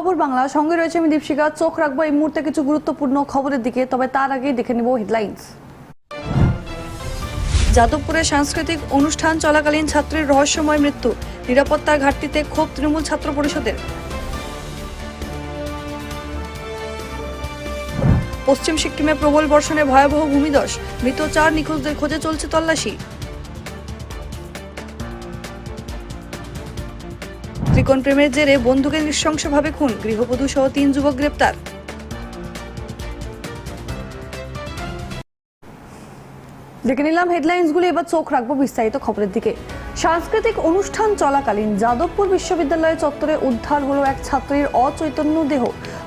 খবর বাংলা। সঙ্গে রয়েছে আমি দীপশিকা চোখ রাখব এই মুহূর্তে কিছু গুরুত্বপূর্ণ খবরের দিকে, তবে তার আগেই দেখে নেব হেডলাইন্স যাদবপুরে সাংস্কৃতিক অনুষ্ঠান চলাকালীন ছাত্রীর রহস্যময় মৃত্যু, নিরাপত্তার ঘাটতিতে ক্ষোভ তৃণমূল ছাত্র পরিষদের। পশ্চিম সিকিমে প্রবল বর্ষণে ভয়াবহ ভূমিধস, মৃত চার নিখোঁজদের খোঁজে চলছে তল্লাশি। ত্রিকোণ প্রেমের জেরে বন্ধুকে নৃশংসভাবে খুন, গৃহবধূ সহ তিন যুবক গ্রেপ্তার। দেখে নিলাম হেডলাইন্সগুলি এবার চোখ রাখব বিস্তারিত খবরের দিকে। সাংস্কৃতিক অনুষ্ঠান চলাকালীন যাদবপুর বিশ্ববিদ্যালয় চত্বরে উদ্ধার হলো এক ছাত্রীর অচৈতন্য দেহ।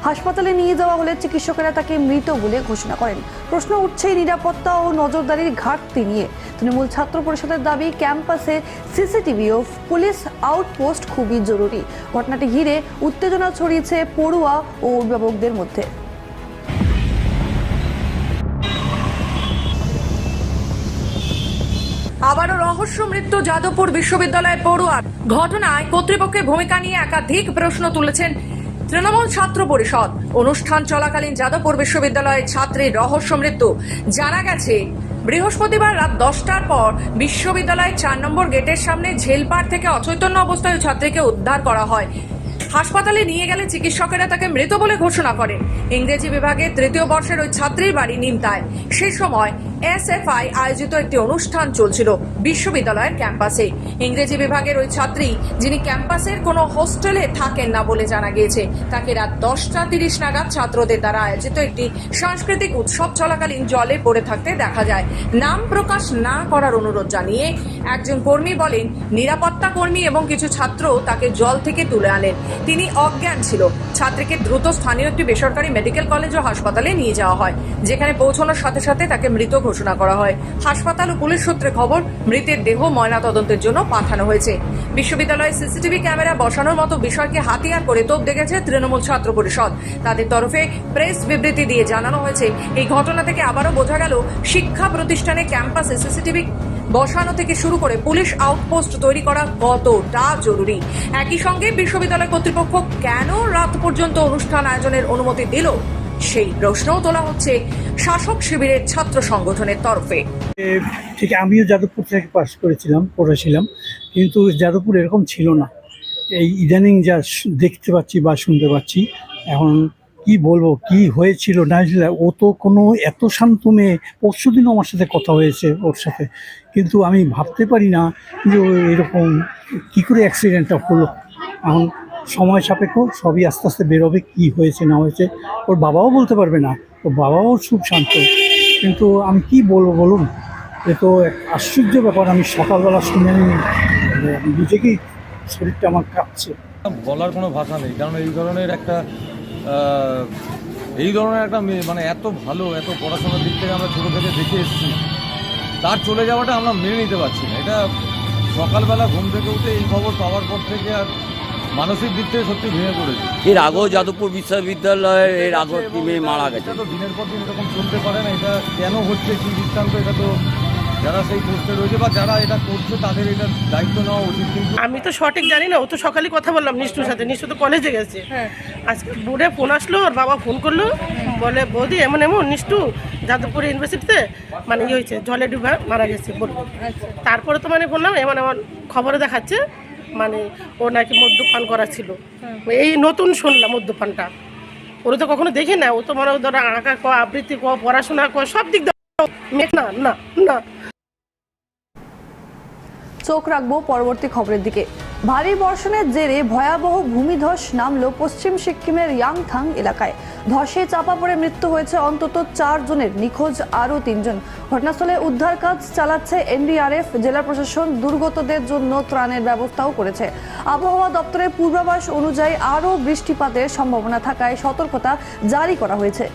হাসপাতালে নিয়ে যাওয়া হলে চিকিৎসকেরা তাকে মৃত বলে ঘোষণা করেন। প্রশ্ন উঠছে নিরাপত্তা ও নজরদারির ঘাটতি নিয়ে। তৃণমূল ছাত্র পরিষদের দাবি, ক্যাম্পাসে সিসিটিভি ও পুলিশ আউটপোস্ট খুবই জরুরি। ঘটনাটি ঘিরে উত্তেজনা ছড়িয়েছে পড়ুয়া ও অভিভাবকদের মধ্যে। আবারও রহস্য মৃত্যু যাদবপুর বিশ্ববিদ্যালয়ের পড়ুয়ার ঘটনায় কর্তৃপক্ষের ভূমিকা নিয়ে একাধিক প্রশ্ন তুলেছেন তৃণমূল ছাত্র পরিষদ। অনুষ্ঠান চলাকালীন যাদবপুর বিশ্ববিদ্যালয়ের ছাত্রীর রহস্য মৃত্যু। জানা গেছে, বৃহস্পতিবার রাত দশটার পর বিশ্ববিদ্যালয়ের চার নম্বর গেটের সামনে ঝেলপাড় থেকে অচৈতন্য অবস্থায় ছাত্রীকে উদ্ধার করা হয়। হাসপাতালে নিয়ে গেলে চিকিৎসকেরা তাকে মৃত বলে ঘোষণা করেন। ইংরেজি বিভাগে তৃতীয় বর্ষের ওই ছাত্রীর বাড়ি নিমতায়। সেই সময় এসএফআই আয়োজিত একটি অনুষ্ঠান চলছিল বিশ্ববিদ্যালয়ের ক্যাম্পাসে। ইংরেজি বিভাগের ওই ছাত্রী, যিনি ক্যাম্পাসের কোনো হোস্টেলে থাকেন না বলে জানা গিয়েছে, তাকে রাত দশটা তিরিশ নাগাদ ছাত্রদের দ্বারা আয়োজিত একটি সাংস্কৃতিক উৎসব চলাকালীন জলে পড়ে থাকতে দেখা যায়। নাম প্রকাশ না করার অনুরোধ জানিয়ে একজন কর্মী বলেন, নিরাপত্তা কর্মী এবং কিছু ছাত্র তাকে জল থেকে তুলে আনেন। তিনি অজ্ঞান ছিল। ছাত্রীকে দ্রুত স্থানীয় একটি বেসরকারি মেডিকেল কলেজ ও হাসপাতালে নিয়ে যাওয়া হয়, যেখানে পৌঁছানোর সাথে সাথে তাকে মৃত ঘোষণা করা হয়। হাসপাতাল ও পুলিশ সূত্রে খবর, মৃতের দেহ ময়নাতদন্তের জন্য পাঠানো হয়েছে। বিশ্ববিদ্যালয়ে সিসিটিভি ক্যামেরা বসানোর মতো বিষয়কে হাতিয়ার করে তোপ দেখেছে তৃণমূল ছাত্র পরিষদ। তাদের তরফে প্রেস বিবৃতি দিয়ে জানানো হয়েছে। এই ঘটনা থেকে আবারও বোঝা গেল, শিক্ষা প্রতিষ্ঠানে ক্যাম্পাসে সিসিটিভি বসানো থেকে শুরু করে পুলিশ আউটপোস্ট তৈরি করা কতটা জরুরি? একই সঙ্গে বিশ্ববিদ্যালয় কর্তৃপক্ষ কেন রাত পর্যন্ত অনুষ্ঠান আয়োজনের অনুমতি দিল? সেই প্রশ্নও তোলা হচ্ছে শাসক শিবিরের ছাত্র সংগঠনের তরফে। ঠিক আমিও যাদবপুর থেকে পাস করেছিলাম, পড়েছিলাম, কিন্তু যাদবপুর এরকম ছিল না। এই ইদানিং যা দেখতে পাচ্ছি বা শুনতে পাচ্ছি, এখন কি বলব, কি হয়েছিল না ও তো কোনো এত শান্ত মেয়ে, পরশু দিনও আমার সাথে কথা হয়েছে ওর সাথে। কিন্তু আমি ভাবতে পারি না যে এরকম কী করে অ্যাক্সিডেন্টটা হলো। এখন সময় সাপেক্ষ, সবই আস্তে আস্তে বেরোবে, কি হয়েছে, না হয়েছে। ওর বাবাও বলতে পারবে না, ওর বাবাও খুব শান্ত। কিন্তু আমি কি বলব বলুন? এ তো এক আশ্চর্য ব্যাপার, আমি সকালবেলা শুনে আমি নিজেকেই শরীরটা আমার কাঁপছে। বলার কোনো ভাষা নেই, কারণ এই ধরনের একটা এই ধরনের একটা মেয়ে মানে এত ভালো এত পড়াশোনার দিক থেকে আমরা ছোটো থেকে দেখে এসেছি। তার চলে যাওয়াটা আমরা মেনে নিতে পারছি না। এটা সকালবেলা ঘুম থেকে উঠে এই খবর পাওয়ার পর থেকে আর মানসিক দিক থেকে সত্যি ভেঙে পড়েছে। এর আগেও যাদবপুর বিশ্ববিদ্যালয়ে এর আগেও একটি মেয়ে মারা গেছে তো দিনের পর দিন এরকম চলতে পারে না এটা কেন হচ্ছে কি বৃত্তান্ত এটা তো যারা সেই পোস্টে রয়েছে বা যারা এটা করছে তাদের এটা দায়িত্ব নেওয়া উচিত কিন্তু। আমি তো সঠিক জানি না ও তো সকালে কথা বললাম নিষ্ঠুর সাথে। নিষ্ঠু তো কলেজে গেছে। আজকে বোর্ডে ফোন আসলো ওর বাবা ফোন করল বলে বৌদি এমন এমন নিষ্ঠু যাদবপুর ইউনিভার্সিটিতে মানে ইয়ে হয়েছে জলে ডুবে মারা গেছে বলল তারপরে তো মানে বললাম এমন এমন খবরে দেখাচ্ছে মানে ও নাকি মদ্যপান করা ছিল এই নতুন শুনলাম মদ্যপানটা। ওরা তো কখনো দেখি না ও তো মনে হয় ধরো আঁকা ক আবৃত্তি ক পড়াশোনা ক সব দিক দিয়ে না না না। চোখ রাখব পরবর্তী খবরের দিকে। ভারী বর্ষণের জেরে ভয়াবহ ভূমিধস নামল পশ্চিম সিকিমের ইয়াংথাং এলাকায়। ধসে চাপা পড়ে মৃত্যু হয়েছে অন্তত চার জনের, নিখোঁজ আরও তিনজন। ঘটনাস্থলে উদ্ধার কাজ চালাচ্ছে এনডিআরএফ, জেলা প্রশাসন দুর্গতদের জন্য ত্রাণের ব্যবস্থাও করেছে। আবহাওয়া দপ্তরের পূর্বাভাস অনুযায়ী আরও বৃষ্টিপাতের সম্ভাবনা থাকায় সতর্কতা জারি করা হয়েছে।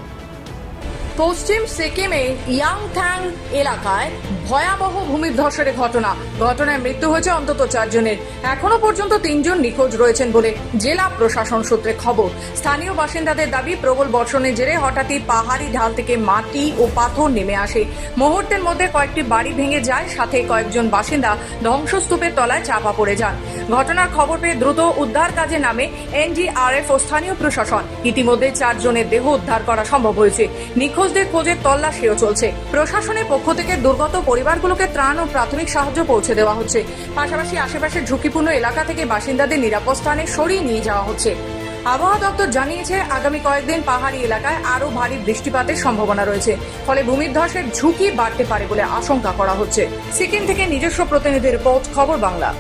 পশ্চিম সিকিমে ইয়াংথ্যাং এলাকায় ভয়াবহ ভূমিধসের ঘটনা। ঘটনায় মৃত্যু হয়েছে অন্তত চারজনের। এখনও পর্যন্ত তিনজন নিখোঁজ রয়েছেন বলে জেলা প্রশাসন সূত্রে খবর। স্থানীয় বাসিন্দাদের দাবি, প্রবল বর্ষণের জেরে হঠাৎই পাহাড়ি ঢাল থেকে মাটি ও পাথর নেমে আসে। মুহূর্তের মধ্যে কয়েকটি বাড়ি ভেঙে যায়, সাথে কয়েকজন বাসিন্দা ধ্বংসস্তূপের তলায় চাপা পড়ে যান। ঘটনার খবর পেয়ে দ্রুত উদ্ধার কাজে নামে এনডিআরএফ ও স্থানীয় প্রশাসন। ইতিমধ্যে চারজনের দেহ উদ্ধার করা সম্ভব হয়েছে। নিখোঁজদের খোঁজের তল্লাশিও চলছে। প্রশাসনের পক্ষ থেকে দুর্গত পরিবারগুলোকে ত্রাণ ও প্রাথমিক সাহায্য পৌঁছে দেওয়া হচ্ছে। পাশাপাশি আশেপাশের ঝুঁকিপূর্ণ এলাকা থেকে বাসিন্দাদের নিরাপদ স্থানে সরিয়ে নিয়ে যাওয়া হচ্ছে। আবহাওয়া দপ্তর জানিয়েছে, আগামী কয়েকদিন পাহাড়ি এলাকায় আরও ভারী বৃষ্টিপাতের সম্ভাবনা রয়েছে। ফলে ভূমিধ্বসের ঝুঁকি বাড়তে পারে বলে আশঙ্কা করা হচ্ছে। সিকিম থেকে নিজস্ব প্রতিনিধি রিপোর্ট, খবর বাংলা।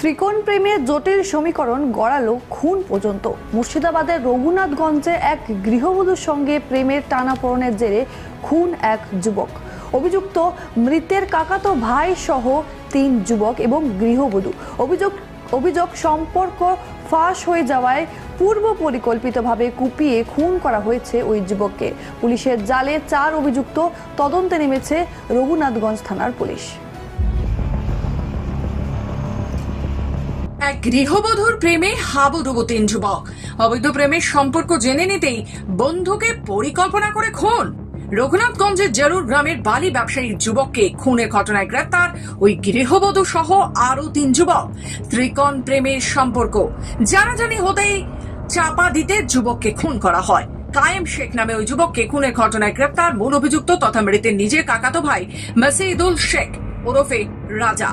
ত্রিকোণ প্রেমের জটিল সমীকরণ গড়ালো খুন পর্যন্ত। মুর্শিদাবাদের রঘুনাথগঞ্জে এক গৃহবধূর সঙ্গে প্রেমের টানাপোড়েনের জেরে খুন এক যুবক। অভিযুক্ত মৃতের কাকাতো ভাই সহ তিন যুবক এবং গৃহবধূ। অভিযোগ অভিযোগ সম্পর্ক ফাঁস হয়ে যাওয়ায় পূর্ব পরিকল্পিতভাবে কুপিয়ে খুন করা হয়েছে ওই যুবককে। পুলিশের জালে চার অভিযুক্ত তদন্তে নেমেছে রঘুনাথগঞ্জ থানার পুলিশ। এক গৃহবধূর প্রেমে হাবুডুবু তিন যুবক। অবৈধ প্রেমের সম্পর্ক জেনে নিতেই বন্ধুকে পরিকল্পনা করে খুন। রঘুনাথগঞ্জের জরুর গ্রামের বালি ব্যবসায়ী যুবককে খুনের ঘটনায় গ্রেপ্তার ওই গৃহবধূ সহ আরও তিন যুবক। ত্রিকোণ প্রেমের সম্পর্ক জানাজানি হতেই চাপা দিতে যুবককে খুন করা হয়। কায়েম শেখ নামে ওই যুবককে খুনের ঘটনায় গ্রেপ্তার মূল অভিযুক্ত তথা মৃতের নিজের কাকাতো ভাই মাসিদুল শেখ ওরফে রাজা।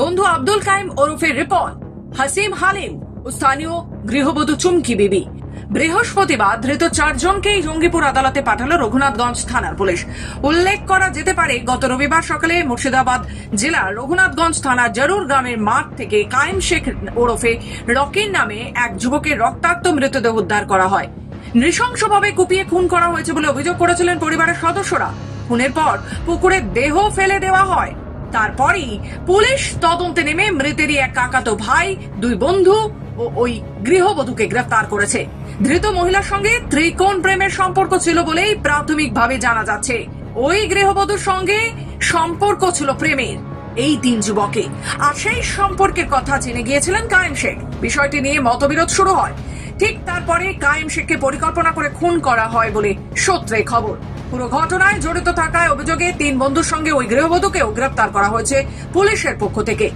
বন্ধু আব্দুল কায়েম ওরফে রিপন। হাসিম হালিম ও স্থানীয় গৃহবধূ চুমকি বিবি। বৃহস্পতিবার ধৃত চারজনকেই জঙ্গিপুর আদালতে পাঠালো রঘুনাথগঞ্জ থানার পুলিশ। উল্লেখ করা যেতে পারে, গত রবিবার সকালে মুর্শিদাবাদ জেলার রঘুনাথগঞ্জ থানার জরুর গ্রামের মাঠ থেকে কায়েম শেখ ওরফে রকির নামে এক যুবকের রক্তাক্ত মৃতদেহ উদ্ধার করা হয়। নৃশংসভাবে কুপিয়ে খুন করা হয়েছে বলে অভিযোগ করেছিলেন পরিবারের সদস্যরা। খুনের পর পুকুরে দেহ ফেলে দেওয়া হয়। তারপরই পুলিশ তদন্তে নেমে মৃতেরই এক কাকাতো ভাই, দুই বন্ধু ও ওই গৃহবধূকে গ্রেফতার করেছে। ধৃত মহিলার সঙ্গে ত্রিকোণ প্রেমের সম্পর্ক ছিল বলেই প্রাথমিকভাবে জানা যাচ্ছে। ওই গৃহবধূর সঙ্গে সম্পর্ক ছিল প্রেমের এই তিন যুবকে। আর সেই সম্পর্কের কথা জেনে গিয়েছিলেন কায়েম শেখ। বিষয়টি নিয়ে মতবিরোধ শুরু হয়। ঠিক তারপরে কায়েম শেখকে পরিকল্পনা করে খুন করা হয় বলে সূত্রে খবর। পুরো ঘটনায় জড়িত থাকায় অভিযোগে তিন বন্ধুর সঙ্গে ওই গৃহবধূকেও গ্রেপ্তার করা হয়েছে পুলিশের পক্ষ থেকে।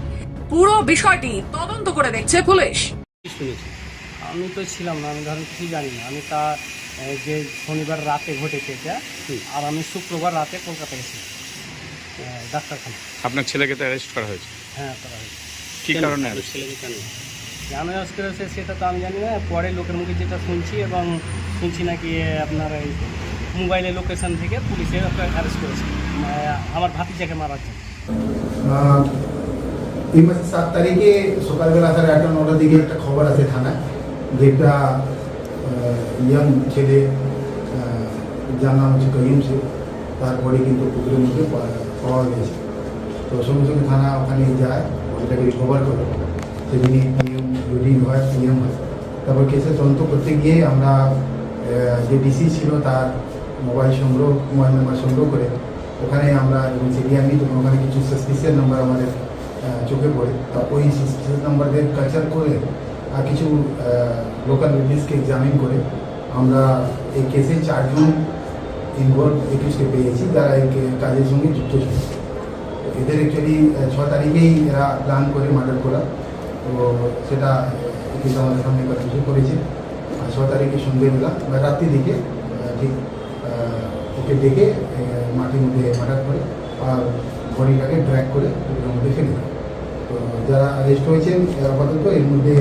পুরো বিষয়টি তদন্ত করে দেখছে পুলিশ। শুনেছি আমি তো ছিলাম না আমি ধরেন কিছু জানি না। আমি তা যে শনিবার রাতে ঘটেছে এটা আর আমি শুক্রবার রাতে কলকাতা গেছি ডাক্তারখানা আপনার ছেলেকে তো অ্যারেস্ট করা হয়েছে? হ্যাঁ করা হয়েছে। কি কারণে arrest? কেন? আজকে করেছে সেটা তো আমি জানি না। পরে লোকের মুখে যেটা শুনছি এবং শুনছি নাকি আপনার এই মোবাইলে লোকেশন থেকে পুলিশে অ্যারেস্ট করেছে। মানে আমার ভাতিজাকে মারার জন্য। এই মাসের সাত তারিখে সকালবেলা সাড়ে আটটা, নটার দিকে একটা খবর আছে থানায়, যে একটা ইয়াং ছেলে যার নাম হচ্ছে করিম শেখ তারপরে কিন্তু পুকুরের মধ্যে পাওয়া গেছে। তো সঙ্গে সঙ্গে থানা ওখানে যায় ওইটাকে রিকভার করে। সেদিনই পিএম রুটিন হয় পিএম হয়। তারপর কেসে তদন্ত করতে গিয়ে আমরা যে ডিসি ছিল, তার মোবাইল সংগ্রহ, মোবাইল নাম্বার সংগ্রহ করে ওখানে আমরা যখন সিরিয়াল নিই তখন ওখানে কিছু সাসপিসিয়াস নাম্বার আমাদের চোখে পড়ে। তা ওই সাসপিসিয়াস নাম্বারদের কালচার করে আর কিছু লোকাল উইটনেসকে এক্সামিন করে আমরা এই কেসে চারজন ইনভলভ একুশকে পেয়েছি যারা এই কাজের সঙ্গে যুক্ত ছিল। এদের অ্যাকচুয়ালি ছ তারিখেই এরা প্ল্যান করে মার্ডার করা। তো সেটা কিন্তু আমাদের সামনে কিছু করেছে। আর ছ তারিখে সন্ধ্যেবেলা বা রাত্রি দিকে ঠিক ওকে ডেকে মাটির মধ্যে মার্ডার করে আর বডিটাকে ড্র্যাগ করে ওটার মধ্যে ফেলে তো যারা অ্যারেস্ট হয়েছেন আপাতত এর মধ্যে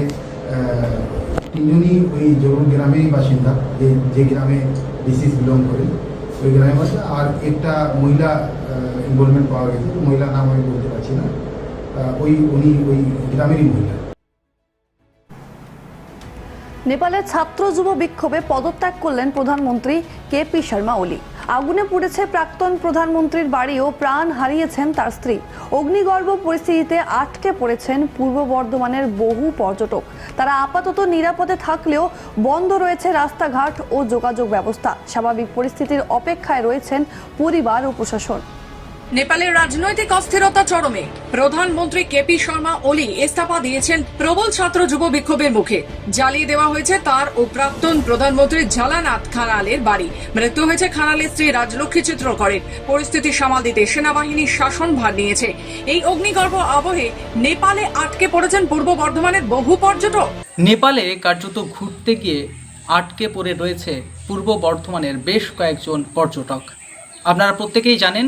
তিনজনই ওই জরুর গ্রামেরই বাসিন্দা, যে যে গ্রামে ডিসিজ বিলং করে। ওই গ্রামে বাসিন্দা আর একটা মহিলা ইনভলভমেন্ট পাওয়া গেছে। মহিলার নাম আমি বলতে পারছি না। ওই, উনি ওই গ্রামেরই মহিলা। নেপালের ছাত্র যুব বিক্ষোভে পদত্যাগ করলেন প্রধানমন্ত্রী কে পি শর্মা ওলি। আগুনে পুড়েছে প্রাক্তন প্রধানমন্ত্রীর বাড়ি ও প্রাণ হারিয়েছেন তার স্ত্রী। অগ্নিগর্ভ পরিস্থিতিতে আটকে পড়েছেন পূর্ব বর্ধমানের বহু পর্যটক। তারা আপাতত নিরাপদে থাকলেও বন্ধ রয়েছে রাস্তাঘাট ও যোগাযোগ ব্যবস্থা। স্বাভাবিক পরিস্থিতির অপেক্ষায় রয়েছেন পরিবার ও প্রশাসন। নেপালের রাজনৈতিক অস্থিরতা চরমে। প্রধানমন্ত্রী কেপি শর্মা ওলি ইস্তফা দিয়েছেন প্রবল ছাত্র যুব বিক্ষোভের মুখে। জ্বালিয়ে দেওয়া হয়েছে তার ও প্রাক্তন প্রধানমন্ত্রী ঝালানাথ খানালের বাড়ি। মৃত্যু হয়েছে খানালের স্ত্রী রাজলক্ষ্মী চিত্রকরের। পরিস্থিতি সামাল দিতে সেনাবাহিনী শাসন ভার নিয়েছে। এই অগ্নিগর্ভ আবহে নেপালে আটকে পড়েছেন পূর্ব বর্ধমানের বহু পর্যটক। নেপালে কার্যত ঘুরতে গিয়ে আটকে পড়ে রয়েছে পূর্ব বর্ধমানের বেশ কয়েকজন পর্যটক। আপনারা প্রত্যেকেই জানেন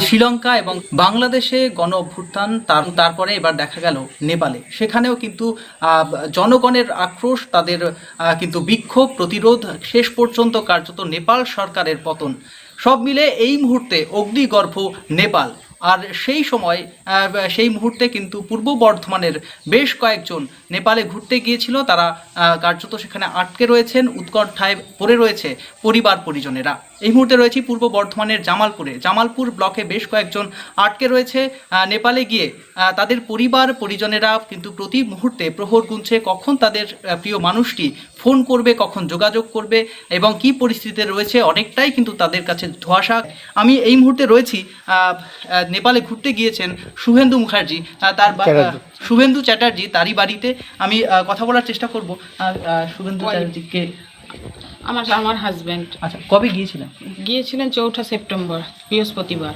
শ্রীলঙ্কা এবং বাংলাদেশে গণ অভ্যুত্থান তার তারপরে এবার দেখা গেল নেপালে। সেখানেও কিন্তু আহ, জনগণের আক্রোশ তাদের আহ, কিন্তু বিক্ষোভ প্রতিরোধ শেষ পর্যন্ত কার্যত নেপাল সরকারের পতন। সব মিলে এই মুহূর্তে অগ্নিগর্ভ নেপাল। আর সেই সময় সেই মুহূর্তে কিন্তু পূর্ব বর্ধমানের বেশ কয়েকজন নেপালে ঘুরতে গিয়েছিল। তারা কার্যত সেখানে আটকে রয়েছেন, উৎকণ্ঠায় পড়ে রয়েছে পরিবার পরিজনেরা। এই মুহূর্তে রয়েছি পূর্ব বর্ধমানের জামালপুরে। জামালপুর ব্লকে বেশ কয়েকজন আটকে রয়েছে। নেপালে গিয়ে তাদের পরিবার পরিজনেরা কিন্তু প্রতি মুহূর্তে প্রহর গুনছে। কখন তাদের প্রিয় মানুষটি ফোন করবে কখন যোগাযোগ করবে এবং কি পরিস্থিতিতে রয়েছে অনেকটাই কিন্তু তাদের কাছে ধোঁয়াশা। আমি এই মুহূর্তে রয়েছি নেপালে ঘুরতে গিয়েছেন শুভেন্দু মুখার্জি। তার আহ, শুভেন্দু চ্যাটার্জি তারই বাড়িতে। আমি আহ, কথা বলার চেষ্টা করব। শুভেন্দু চ্যাটার্জিকে। আমার আমার হাজব্যান্ড আচ্ছা কবে গিয়েছিলেন? গিয়েছিলেন চৌঠা সেপ্টেম্বর বৃহস্পতিবার।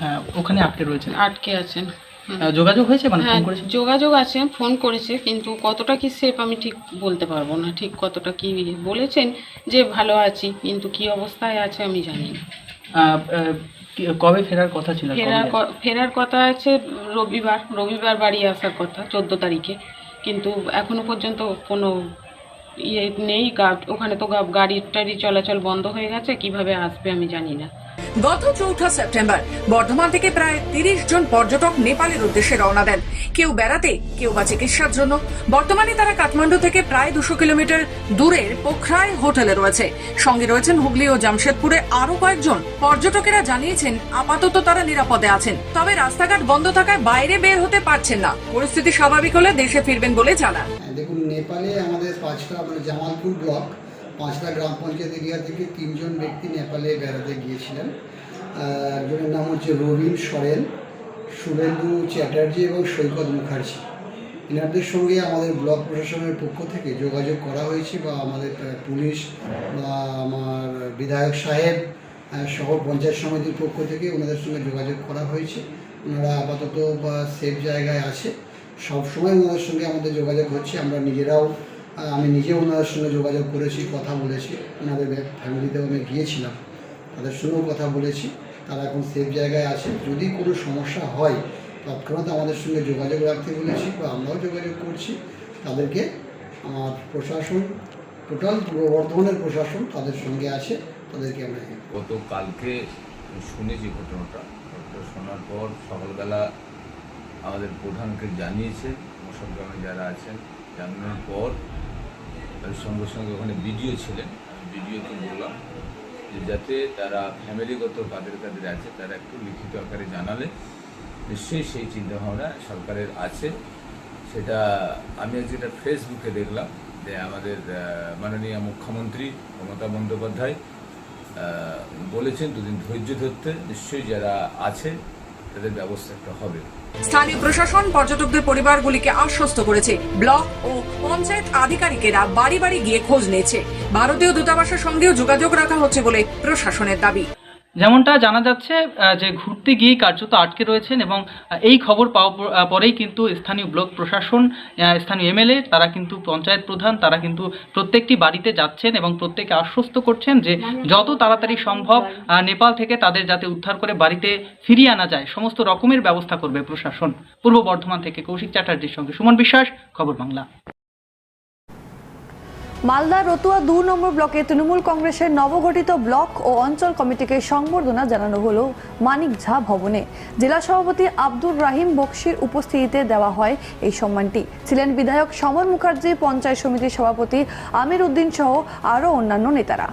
হ্যাঁ, ওখানে আটকে রয়েছেন। আটকে আছেন। যোগাযোগ হয়েছে? মানে হ্যাঁ ফোন করেছেন যোগাযোগ আছে ফোন করেছে কিন্তু কতটা কি সেফ আমি ঠিক বলতে পারব না। ঠিক কতটা কি বলেছেন যে ভালো আছি কিন্তু কি অবস্থায় আছে আমি জানি না। কবে ফেরার কথা ছিল? ফেরার? ফেরার কথা আছে রবিবার। রবিবার বাড়ি আসার কথা চোদ্দ তারিখে। কিন্তু এখনও পর্যন্ত কোনো ইয়ে নেই ওখানে তো গাড়ি টাড়ি চলাচল বন্ধ হয়ে গেছে কীভাবে আসবে আমি জানি না। গত চৌঠা সেপ্টেম্বর বর্ধমান থেকে প্রায় তিরিশ জন পর্যটক নেপালের উদ্দেশ্যে রওনা দেন। কেউ বেড়াতে কেউ বা চিকিৎসার জন্য। বর্তমানে তারা কাঠমান্ডু থেকে প্রায় দুশো কিলোমিটার দূরের পোখরায় হোটেলে রয়েছে। সঙ্গে রয়েছেন হুগলি ও জামশেদপুরে আরও কয়েকজন। পর্যটকেরা জানিয়েছেন আপাতত তারা নিরাপদে আছেন। তবে রাস্তাঘাট বন্ধ থাকায় বাইরে বের হতে পারছেন না। পরিস্থিতি স্বাভাবিক হলে দেশে ফিরবেন বলে জানান। হ্যাঁ, দেখুন নেপালে আমাদের পাঁচটা মানে জামালপুর ব্লক পাঁচটা গ্রাম পঞ্চায়েত এরিয়া থেকে তিনজন ব্যক্তি নেপালে বেড়াতে গিয়েছিলেন। একজনের নাম হচ্ছে রবীন সরেন, শুভেন্দু চ্যাটার্জি এবং সৈকত মুখার্জি। এনাদের সঙ্গে আমাদের ব্লক প্রশাসনের পক্ষ থেকে যোগাযোগ করা হয়েছে বা আমাদের পুলিশ বা আমার বিধায়ক সাহেব সহ পঞ্চায়েত সমিতির পক্ষ থেকে ওনাদের সঙ্গে যোগাযোগ করা হয়েছে। ওনারা আপাতত বা সেফ জায়গায় আছে। সবসময় ওনাদের সঙ্গে আমাদের যোগাযোগ হচ্ছে। আমরা নিজেরাও আমি নিজেও ওনাদের সঙ্গে যোগাযোগ করেছি, কথা বলেছি। ওনাদের ফ্যামিলিতেও আমি গিয়েছিলাম। তাদের সঙ্গেও কথা বলেছি। তারা এখন সেফ জায়গায় আছে। যদি কোনো সমস্যা হয়, তৎক্ষণাৎ আমাদের সঙ্গে যোগাযোগ রাখতে বলেছি বা আমরাও যোগাযোগ করছি। তাদেরকে আমার প্রশাসন, টোটাল পূর্ব বর্ধমানের প্রশাসন তাদের সঙ্গে আছে। তাদেরকে আমরা গতকালকে শুনেছি ঘটনাটা। ঘটনা শোনার পর সকালবেলা আমাদের প্রধানকে জানিয়েছে। মশল গ্রামে যারা আছেন, জানানোর পর তার সঙ্গে সঙ্গে ওখানে ভিডিও ছিলেন। আমি ভিডিওকে বললাম যে যাতে তারা ফ্যামিলিগত কাদের কাদের আছে, তারা একটু লিখিত আকারে জানালে। নিশ্চয়ই সেই চিন্তাভাবনা সরকারের আছে। সেটা আমি আজকে এটা ফেসবুকে দেখলাম যে আমাদের মাননীয় মুখ্যমন্ত্রী মমতা বন্দ্যোপাধ্যায় বলেছেন দুদিন ধৈর্য ধরতে। নিশ্চয়ই যারা আছে তাদের ব্যবস্থা একটা হবে। স্থানীয় প্রশাসন পর্যটকদের পরিবারগুলিকে আশ্বস্ত করেছে। ব্লক ও পঞ্চায়েত আধিকারিকেরা বাড়ি বাড়ি গিয়ে খোঁজ নিয়েছে। ভারতীয় দূতাবাসের সঙ্গেও যোগাযোগ রাখা হচ্ছে বলে প্রশাসনের দাবি। যেমনটা জানা যাচ্ছে যে ঘুরতে গিয়ে কার্যত আটকে রয়েছেন এবং এই খবর পাওয়া পরেই কিন্তু স্থানীয় ব্লক প্রশাসন স্থানীয় এমএলএ, তারা কিন্তু পঞ্চায়েত প্রধান, তারা কিন্তু প্রত্যেকটি বাড়িতে যাচ্ছেন এবং প্রত্যেকে আশ্বস্ত করছেন যে যত তাড়াতাড়ি সম্ভব নেপাল থেকে তাদের যাতে উদ্ধার করে বাড়িতে ফিরিয়ে আনা যায়। সমস্ত রকমের ব্যবস্থা করবে প্রশাসন। পূর্ব বর্ধমান থেকে কৌশিক চ্যাটার্জির সঙ্গে সুমন বিশ্বাস, খবর বাংলা। মালদা রতুয়া দু নম্বর ব্লকে তৃণমূল কংগ্রেসের নবগঠিত ব্লক ও অঞ্চল কমিটিকে সংবর্ধনা জানানো হল মানিক ঝা ভবনে। জেলা সভাপতি আব্দুর রাহিম বক্সির উপস্থিতিতে দেওয়া হয় এই সম্মানটি। ছিলেন বিধায়ক সমর মুখার্জি, পঞ্চায়েত সমিতির সভাপতি আমির উদ্দিন সহ আরও অন্যান্য নেতারা।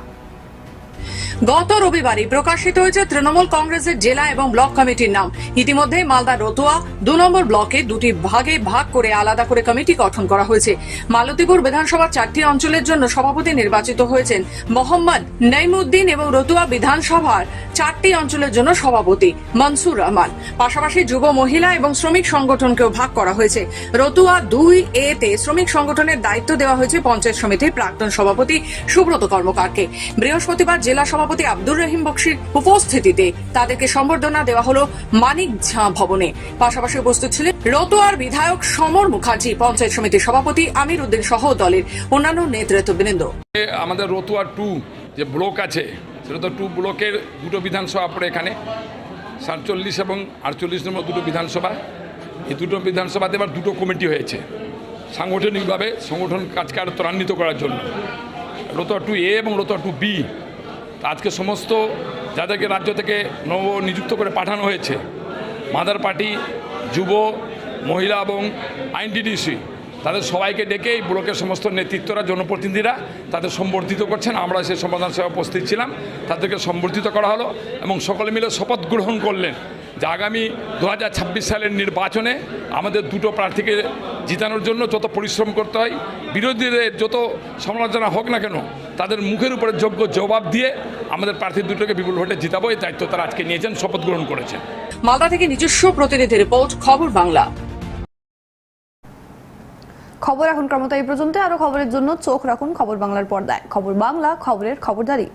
গত রবিবারই প্রকাশিত হয়েছে তৃণমূল কংগ্রেসের জেলা এবং ব্লক কমিটির নাম। ইতিমধ্যে মালদা রতুয়া দু নম্বর ব্লকে দুটি ভাগে ভাগ করে আলাদা করে কমিটি গঠন করা হয়েছে। মালতীপুর বিধানসভার চারটি অঞ্চলের জন্য সভাপতি নির্বাচিত হয়েছেন মোহাম্মদ নইমুদ্দিন এবং রতুয়া বিধানসভার চারটি অঞ্চলের জন্য সভাপতি মনসুর রহমান। পাশাপাশি যুব মহিলা এবং শ্রমিক সংগঠনকেও ভাগ করা হয়েছে। রতুয়া দুই এ তে শ্রমিক সংগঠনের দায়িত্ব দেওয়া হয়েছে পঞ্চায়েত সমিতির প্রাক্তন সভাপতি সুব্রত কর্মকারকে। বৃহস্পতিবার জেলা সভাপতি আব্দুর রহিম বক্সির উপস্থিতিতে তাদেরকে সম্বর্ধনা দেওয়া হলো মানিক ঝাঁ ভবনে। পাশাপাশি উপস্থিত ছিলেন রতুয়ার বিধায়ক সমর মুখার্জি, পঞ্চায়েত সমিতির সভাপতি আমির উদ্দিন সহ দলের অন্যান্য নেতৃত্ববৃন্দ। আমাদের রতুয়া টু যে ব্লক আছে, সেটা তো টু ব্লকের দুটো বিধানসভা পড়ে এখানে। সাতচল্লিশ এবং আটচল্লিশ নম্বর দুটো বিধানসভা। এই দুটো বিধানসভাতে এবার দুটো কমিটি হয়েছে, সাংগঠনিকভাবে সংগঠন কাজকার ত্বরান্বিত করার জন্য। রতুয়া টু এ এবং রতুয়া টু বি আজকে সমস্ত যাদেরকে রাজ্য থেকে নব নিযুক্ত করে পাঠানো হয়েছে, মাদার পার্টি, যুব, মহিলা এবং আইনডিডিসি, তাদের সবাইকে ডেকে এই ব্লকের সমস্ত নেতৃত্বরা, জনপ্রতিনিধিরা তাদের সম্বর্ধিত করছেন। আমরা সেই সমাধান সভায় উপস্থিত ছিলাম, তাদেরকে সম্বর্ধিত করা হলো এবং সকলে মিলে শপথ গ্রহণ করলেন। যে আগামী দু হাজার ছাব্বিশ সালের নির্বাচনে আমাদের দুটো প্রার্থীকে জিতানোর জন্য যত পরিশ্রম করতে হয় বিরোধীদের যত সমালোচনা হোক না কেন তাদের মুখের উপরে যোগ্য জবাব দিয়ে আমাদের প্রার্থী দুটোকে বিপুল ভোটে জিতাবো এই দায়িত্ব তারা আজকে নিয়েছেন শপথ গ্রহণ করেছেন। মালদা থেকে নিজস্ব প্রতিনিধি রিপোর্ট খবর বাংলা। খবর এখন ক্রমত এই পর্যন্ত আরও খবরের জন্য চোখ রাখুন খবর বাংলার পর্দায়। খবর বাংলা খবরের খবরদারি।